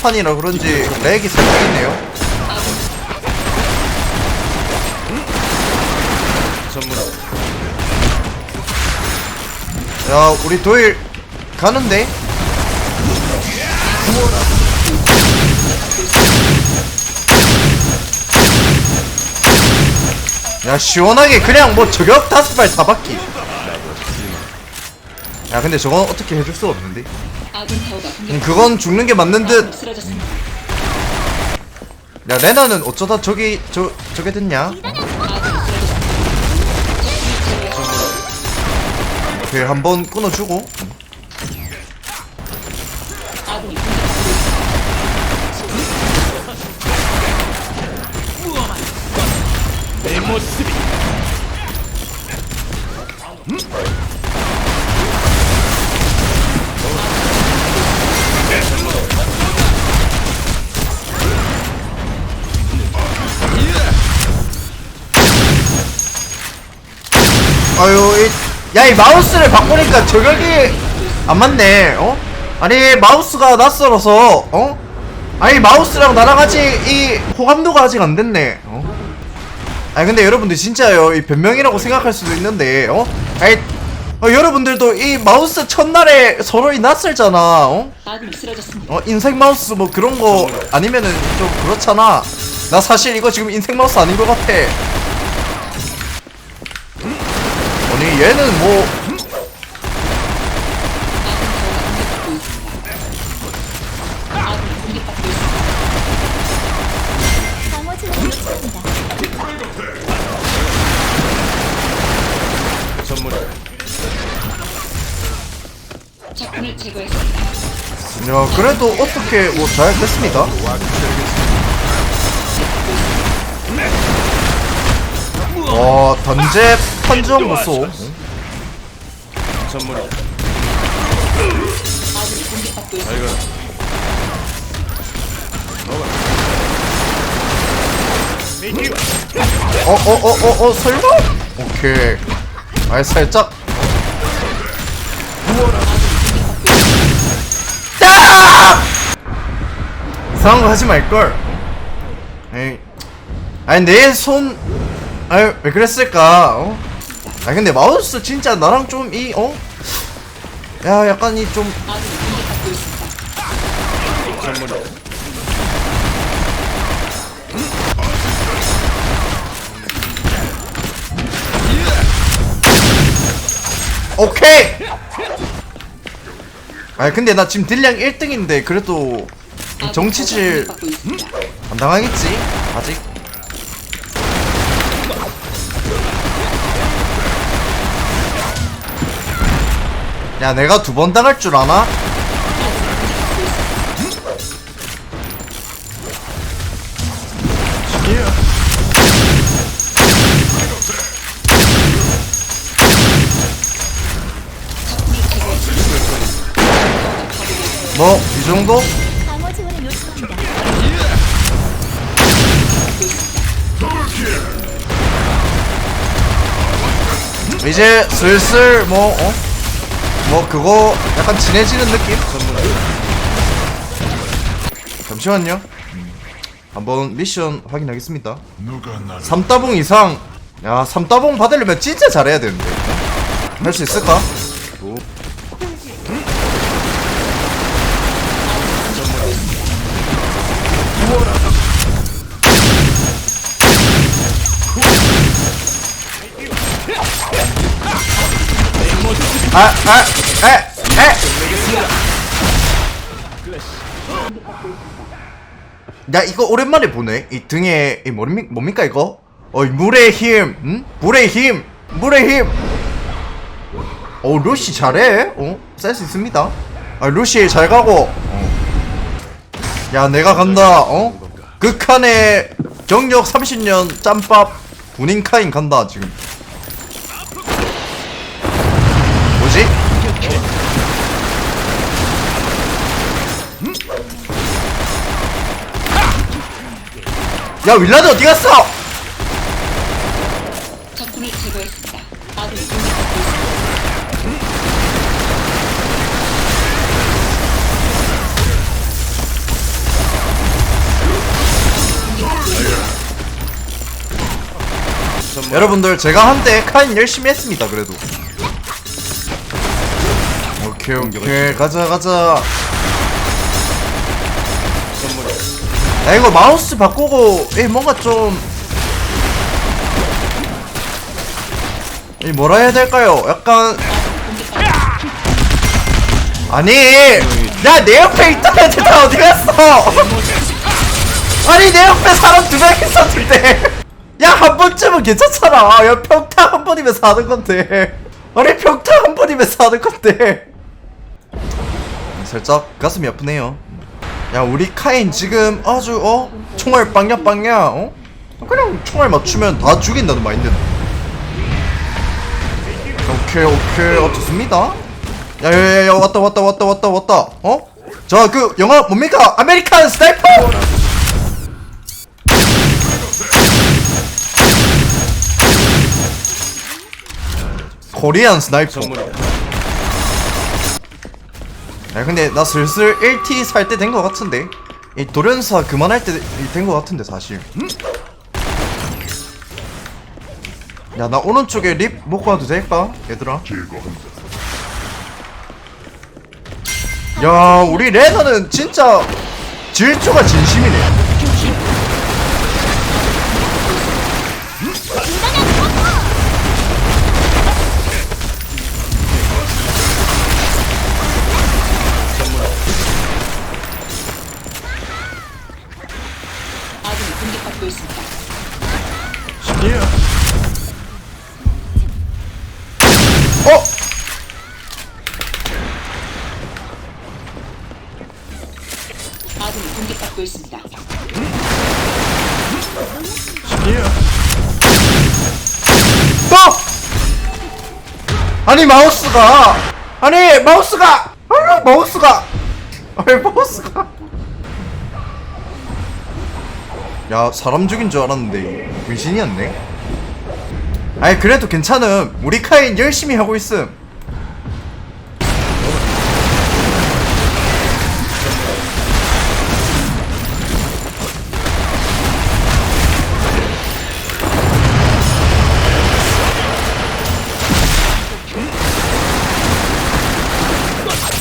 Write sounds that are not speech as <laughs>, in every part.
막판이라 그런지 렉이 살짝 있네요. 야, 우리 도일 가는데? 야, 시원하게 그냥 뭐 저격 다섯 발 다 받기. 야, 근데 저건 어떻게 해줄 수 없는데? 아군. 음, 그건 죽는 게 맞는 듯. 야, 레나는 어쩌다 저기, 저, 저게 됐냐? 쓰러졌습니다. 오케이, 한번 끊어주고. 내 모습이 야, 이 마우스를 바꾸니까 저격이 안 맞네, 어? 아니, 마우스가 낯설어서, 어? 아니, 마우스랑 나랑 아직 이 호감도가 아직 안 됐네, 어? 아니, 근데 여러분들 진짜요, 이 변명이라고 생각할 수도 있는데, 어? 아니, 어, 여러분들도 이 마우스 첫날에 서로 이 낯설잖아, 어? 어, 인생 마우스 뭐 그런 거 아니면은 좀 그렇잖아. 나 사실 이거 지금 인생 마우스 아닌 것 같아. 얘는 뭐, 아군 타워가 공격받고 있습니다. 아군이 공격받고 있습니다. 방어 지원을 요청합니다. 전문 적군을 제거했습니다. 야, 그래도 어떻게 뭐 잘 됐습니다. 와, 단제 보소. 전문 아군이 공격받고 있습니다. 이거 미디어 어, 어, 어, 어, 어, 설마? 오케이. 아이, 살짝. 야! 이상한 거 하지 말걸. 에이. 아니, 내 손, 아유, 왜 그랬을까, 어? 아니, 근데 마우스 진짜 나랑 좀 이, 어? 야, 약간 이 좀, 아군이 공격받고 있습니다. 전문 오케이! 아니, 근데 나 지금 딜량 1등인데, 그래도, 정치질 있습니다. 안 당하겠지? 아직? 야, 내가 두 번 당할 줄 아나? 뭐, 이 정도? 이제 슬슬 뭐, 어? 뭐, 그거 약간 진해지는 느낌? 잠시만요. 한번 미션 확인하겠습니다. 삼따봉 이상. 야, 삼따봉 받으려면 진짜 잘해야 되는데. 할 수 있을까? 아, 아, 야, 이거 오랜만에 보네. 이 등에, 이 뭡니까, 뭡니까, 이거? 어, 이 물의 힘, 응? 물의 힘, 물의 힘. 어, 루시 잘해. 어, 센스 있습니다. 아, 루시 잘 가고. 어. 야, 내가 간다. 어? 극한의 경력 30년 짬밥 군인 카인 간다, 지금. 야 윌라드 어디 갔어? 적군을 제거했습니다. 아군이 공격받고 있습니다. 여러분들 제가 한때 카인 열심히 했습니다 그래도 오케이 오케이 가자 가자 선물 야 이거 마우스 바꾸고 이 뭔가 좀. 이 뭐라 해야 될까요? 약간. 아니 야내 옆에 있던 애들 다 어디 갔어? 아니 내 옆에 사람 두 명 있었는데. 야 한 번쯤은 괜찮잖아. 야 평타 한 번이면 사는 건데. 아니 평타 한 번이면 사는 건데. 살짝 가슴이 아프네요 야 우리 카인 지금 아주 어? 총알 빵야 빵야 어? 그냥 총알 맞추면 다 죽인다는 마인드네. 오케이 오케이. 어 좋습니다? 야야야야 왔다 왔다 왔다 왔다 왔다. 어? 자 그 영화 뭡니까? 아메리칸 스나이퍼! 코리안 스나이퍼 야 근데 나 슬슬 1T 살 때된거 같은데. 이 돌연사 그만할 때된거 같은데 사실. 야나 오른쪽에 립 먹고 와도 될까? 얘들아. 야 우리 레너는 진짜 질주가 진심이네 아니 마우스가. 아니 마우스가. 아니 마우스가. 아니 마우스가. 야 사람 죽인 줄 알았는데 귀신이었네? 아니 그래도 괜찮음. 우리 카인 열심히 하고 있음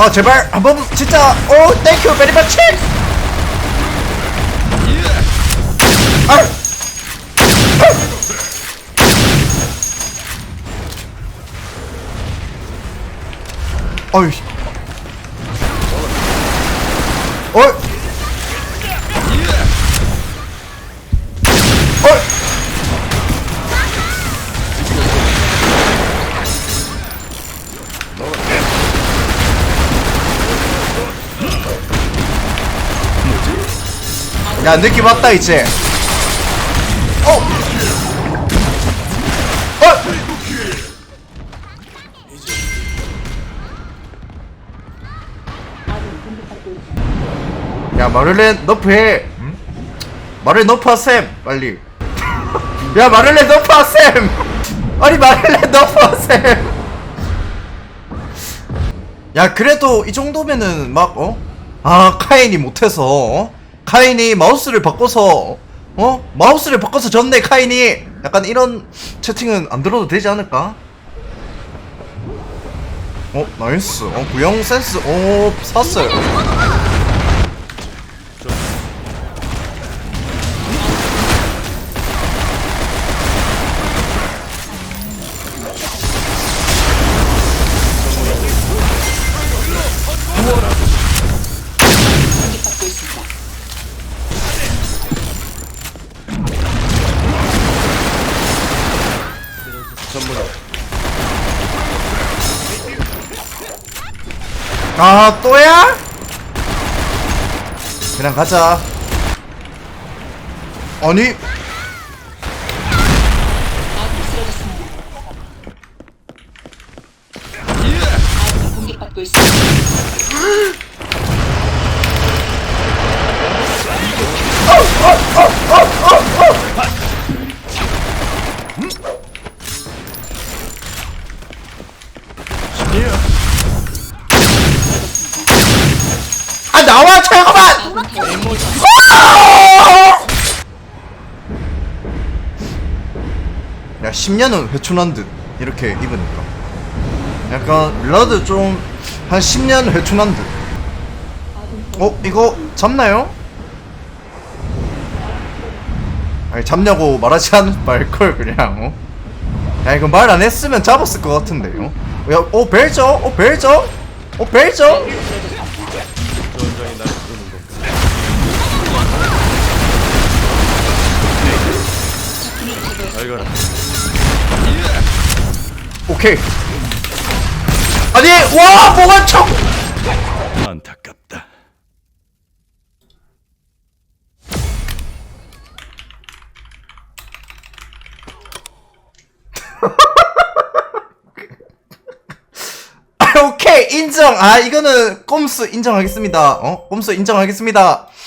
아 제발 한번 진짜. 오 땡큐 베리 마치 아! 어이 어이 야 느낌 왔다 이제 어! 어! 야 마를렌 너프해 응? 마를렌 너프하셈 빨리 <laughs> 야 마를렌 너프하셈 <laughs> 아니 마를렌 너프하셈 <laughs> 야 그래도 이 정도면은 막 어? 아 카인이 못해서 어? 카인이 마우스를 바꿔서 어? 마우스를 바꿔서 졌네 카인이 약간 이런 채팅은 안 들어도 되지 않을까? 어 나이스 어 구형 센스 오 샀어요 아 또야? 그냥 가자 아니 공격받고 있습니다. <laughs> 아 나와 잠깐만 야야 10년은 회춘한 듯 이렇게 입으니까 약간 블러드 좀 한 10년 회춘한 듯 어? 이거 잡나요? 아니 잡냐고 말하지 않 말걸 그냥 어? 야 이거 말 안 했으면 잡았을 것 같은데 어? 야, 어 벨저? 어 벨저? 어 벨저? 알거라. 오케이. 아니 와 뭐가 총 안타깝다. <laughs> 오케이 인정. 아 이거는 꼼수 인정하겠습니다. 어? 꼼수 인정하겠습니다